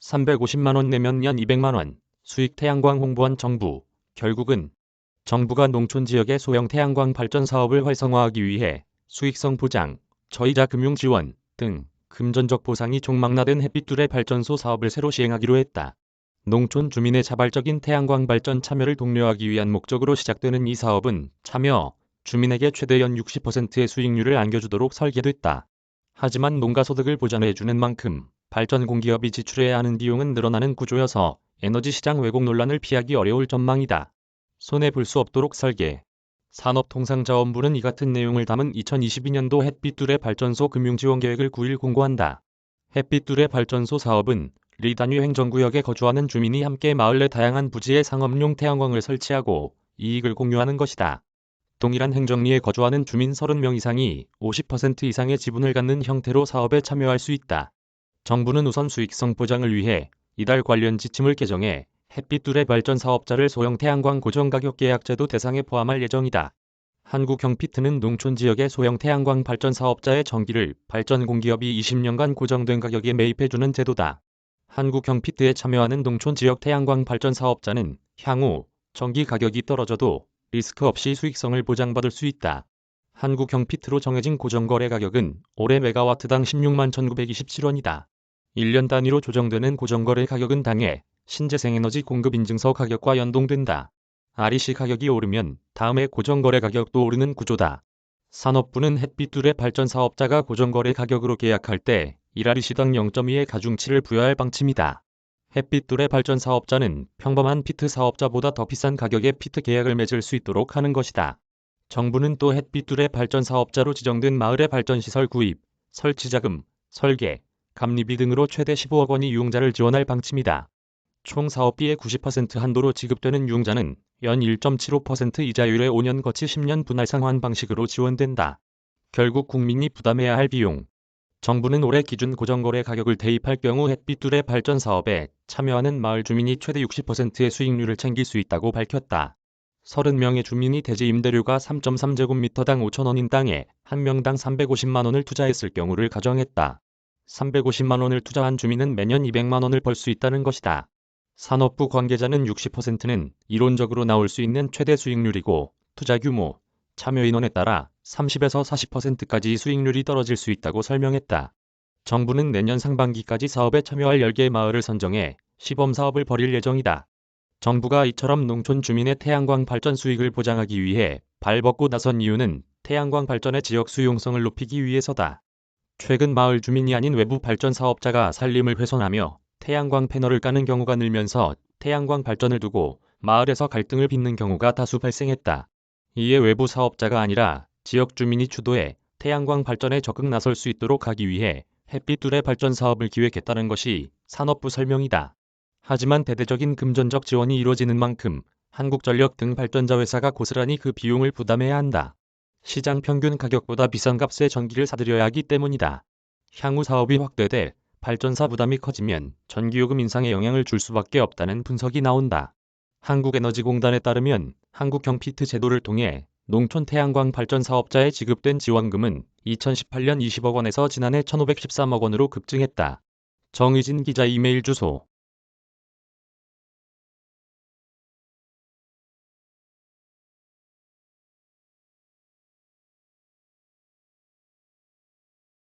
(350만원) 내면 연 (200만원) 수익 태양광 홍보한 정부 결국은 정부가 농촌 지역의 소형 태양광 발전 사업을 활성화하기 위해 수익성 보장, 저이자 금융 지원 등 금전적 보상이 촉망라된 햇빛둘의 발전소 사업을 새로 시행하기로 했다. 농촌 주민의 자발적인 태양광 발전 참여를 독려하기 위한 목적으로 시작되는 이 사업은 참여 주민에게 최대 연 60%의 수익률을 안겨주도록 설계됐다. 하지만 농가 소득을 보전해주는 만큼 발전 공기업이 지출해야 하는 비용은 늘어나는 구조여서 에너지 시장 왜곡 논란을 피하기 어려울 전망이다. 손해 볼 수 없도록 설계. 산업통상자원부는 이 같은 내용을 담은 2022년도 햇빛둘의 발전소 금융지원 계획을 9일 공고한다. 햇빛둘의 발전소 사업은 리 단위 행정구역에 거주하는 주민이 함께 마을 내 다양한 부지에 상업용 태양광을 설치하고 이익을 공유하는 것이다. 동일한 행정리에 거주하는 주민 30명 이상이 50% 이상의 지분을 갖는 형태로 사업에 참여할 수 있다. 정부는 우선 수익성 보장을 위해 이달 관련 지침을 개정해 햇빛 둘의 발전 사업자를 소형 태양광 고정가격 계약제도 대상에 포함할 예정이다. 한국경피트는 농촌 지역의 소형 태양광 발전 사업자의 전기를 발전 공기업이 20년간 고정된 가격에 매입해주는 제도다. 한국경피트에 참여하는 농촌 지역 태양광 발전 사업자는 향후 전기 가격이 떨어져도 리스크 없이 수익성을 보장받을 수 있다. 한국경피트로 정해진 고정거래 가격은 올해 메가와트당 16만 1927원이다. 1년 단위로 조정되는 고정거래 가격은 당해 신재생에너지 공급 인증서 가격과 연동된다. REC 가격이 오르면 다음에 고정거래 가격도 오르는 구조다. 산업부는 햇빛 둘의 발전 사업자가 고정거래 가격으로 계약할 때 1REC당 0.2의 가중치를 부여할 방침이다. 햇빛둘의 발전 사업자는 평범한 피트 사업자보다 더 비싼 가격의 피트 계약을 맺을 수 있도록 하는 것이다. 정부는 또 햇빛둘의 발전 사업자로 지정된 마을의 발전시설 구입, 설치 자금, 설계, 감리비 등으로 최대 15억 원이 유용자를 지원할 방침이다. 총 사업비의 90% 한도로 지급되는 유용자는 연 1.75% 이자율의 5년 거치 10년 분할 상환 방식으로 지원된다. 결국 국민이 부담해야 할 비용. 정부는 올해 기준 고정거래 가격을 대입할 경우 햇빛 둘의 발전 사업에 참여하는 마을 주민이 최대 60%의 수익률을 챙길 수 있다고 밝혔다. 30명의 주민이 대지 임대료가 3.3제곱미터당 5천원인 땅에 한 명당 350만원을 투자했을 경우를 가정했다. 350만원을 투자한 주민은 매년 200만원을 벌 수 있다는 것이다. 산업부 관계자는 60%는 이론적으로 나올 수 있는 최대 수익률이고 투자 규모, 참여 인원에 따라 30에서 40%까지 수익률이 떨어질 수 있다고 설명했다. 정부는 내년 상반기까지 사업에 참여할 10개의 마을을 선정해 시범 사업을 벌일 예정이다. 정부가 이처럼 농촌 주민의 태양광 발전 수익을 보장하기 위해 발벗고 나선 이유는 태양광 발전의 지역 수용성을 높이기 위해서다. 최근 마을 주민이 아닌 외부 발전 사업자가 산림을 훼손하며 태양광 패널을 까는 경우가 늘면서 태양광 발전을 두고 마을에서 갈등을 빚는 경우가 다수 발생했다. 이에 외부 사업자가 아니라 지역 주민이 주도해 태양광 발전에 적극 나설 수 있도록 하기 위해 햇빛 둘의 발전 사업을 기획했다는 것이 산업부 설명이다. 하지만 대대적인 금전적 지원이 이루어지는 만큼 한국전력 등 발전자 회사가 고스란히 그 비용을 부담해야 한다. 시장 평균 가격보다 비싼 값에 전기를 사들여야 하기 때문이다. 향후 사업이 확대돼 발전사 부담이 커지면 전기요금 인상에 영향을 줄 수밖에 없다는 분석이 나온다. 한국에너지공단에 따르면 한국경피트 제도를 통해 농촌 태양광 발전 사업자에 지급된 지원금은 2018년 20억 원에서 지난해 1,513억 원으로 급증했다. 정의진 기자 이메일 주소